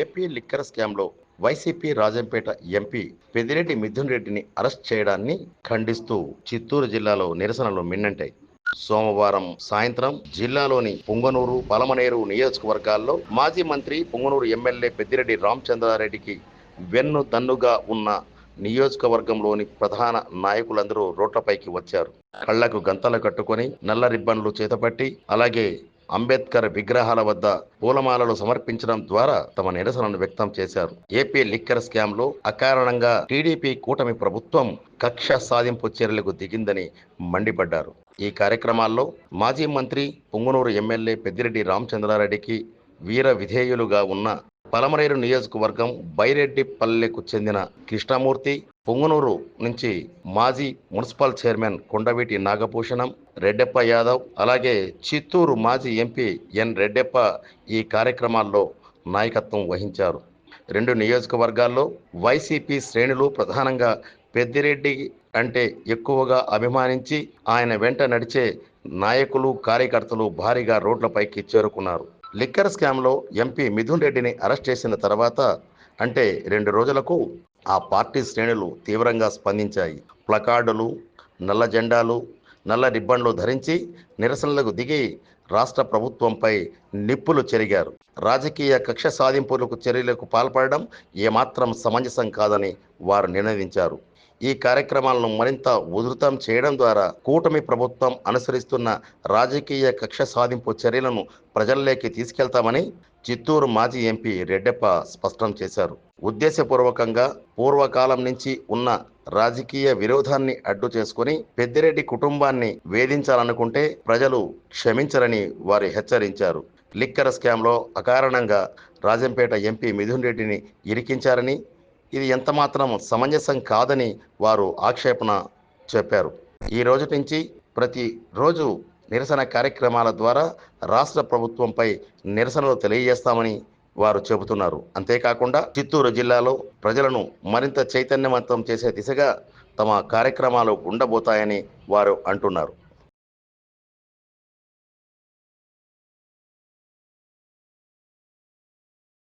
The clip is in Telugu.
ఏపీ లిక్కర్ స్కామ్లో వైసీపీ రాజంపేట ఎంపీ పెద్దిరెడ్డి మిథున్ రెడ్డిని అరెస్ట్ చేయడాన్ని ఖండిస్తూ చిత్తూరు జిల్లాలో నిరసనలు మిన్నంటాయి. సోమవారం సాయంత్రం జిల్లాలోని పుంగనూరు పలమనేరు నియోజకవర్గాల్లో మాజీ మంత్రి పుంగనూరు ఎమ్మెల్యే పెద్దిరెడ్డి రామచంద్రారెడ్డికి వెన్ను దన్నుగా ఉన్న నియోజకవర్గంలోని ప్రధాన నాయకులందరూ రోడ్లపైకి వచ్చారు. కళ్ళకు గంతలు కట్టుకొని నల్ల రిబ్బన్లు చేతపట్టి అలాగే అంబేద్కర్ విగ్రహాల వద్ద పూలమాలలు సమర్పించడం ద్వారా తమ నిరసనను వ్యక్తం చేశారు. ఏపీ లిక్కర్ స్కామ్లో అకారణంగా టీడీపీ కూటమి ప్రభుత్వం కక్ష సాధింపు చర్యలకు దిగిందని మండిపడ్డారు. ఈ కార్యక్రమాల్లో మాజీ మంత్రి పుంగనూరు ఎమ్మెల్యే పెద్దిరెడ్డి రామచంద్రారెడ్డికి వీర విధేయులుగా ఉన్న పలమరేరు నియోజకవర్గం బైరెడ్డిపల్లెకు చెందిన కృష్ణమూర్తి పొంగునూరు నుంచి మాజీ మున్సిపల్ చైర్మన్ కొండవీటి నాగభూషణం రెడ్డెప్ప యాదవ్ అలాగే చిత్తూరు మాజీ ఎంపీ ఎన్ రెడ్డెప్ప ఈ కార్యక్రమాల్లో నాయకత్వం వహించారు. రెండు నియోజకవర్గాల్లో వైసీపీ శ్రేణులు ప్రధానంగా పెద్దిరెడ్డి అంటే ఎక్కువగా అభిమానించి ఆయన వెంట నడిచే నాయకులు కార్యకర్తలు భారీగా రోడ్లపైకి చేరుకున్నారు. లిక్కర్ స్కామ్లో ఎంపీ మిథున్ రెడ్డిని అరెస్ట్ చేసిన తర్వాత అంటే రెండు రోజులకు ఆ పార్టీ శ్రేణులు తీవ్రంగా స్పందించాయి. ప్లకార్డులు నల్ల జెండాలు నల్ల రిబ్బన్లు ధరించి నిరసనలకు దిగి రాష్ట్ర ప్రభుత్వంపై నిప్పులు చెరిగారు. రాజకీయ కక్ష సాధింపులకు చర్యలకు పాల్పడడం ఏమాత్రం సమంజసం కాదని వారు నినదించారు ఈ కార్యక్రమాలను మరింత ఉధృతం చేయడం ద్వారా కూటమి ప్రభుత్వం అనుసరిస్తున్న రాజకీయ కక్ష సాధింపు చర్యలను ప్రజల్లోకి తీసుకెళ్తామని చిత్తూరు మాజీ ఎంపీ రెడ్డెప్ప స్పష్టం చేశారు. ఉద్దేశపూర్వకంగా పూర్వకాలం నుంచి ఉన్న రాజకీయ విరోధాన్ని అడ్డు చేసుకుని పెద్దిరెడ్డి కుటుంబాన్ని వేధించాలనుకుంటే ప్రజలు క్షమించరని వారు హెచ్చరించారు. లిక్కర్ స్కామ్లో అకారణంగా రాజంపేట ఎంపీ మిథున్ రెడ్డిని ఇరికించారని ఇది ఎంతమాత్రం సమంజసం కాదని వారు ఆక్షేపణ చెప్పారు. ఈ రోజు నుంచి ప్రతి రోజు నిరసన కార్యక్రమాల ద్వారా రాష్ట్ర ప్రభుత్వంపై నిరసనలు తెలియజేస్తామని వారు చెబుతున్నారు. అంతేకాకుండా చిత్తూరు జిల్లాలో ప్రజలను మరింత చైతన్యవంతం చేసే దిశగా తమ కార్యక్రమాలు ఉండబోతాయని వారు అంటున్నారు.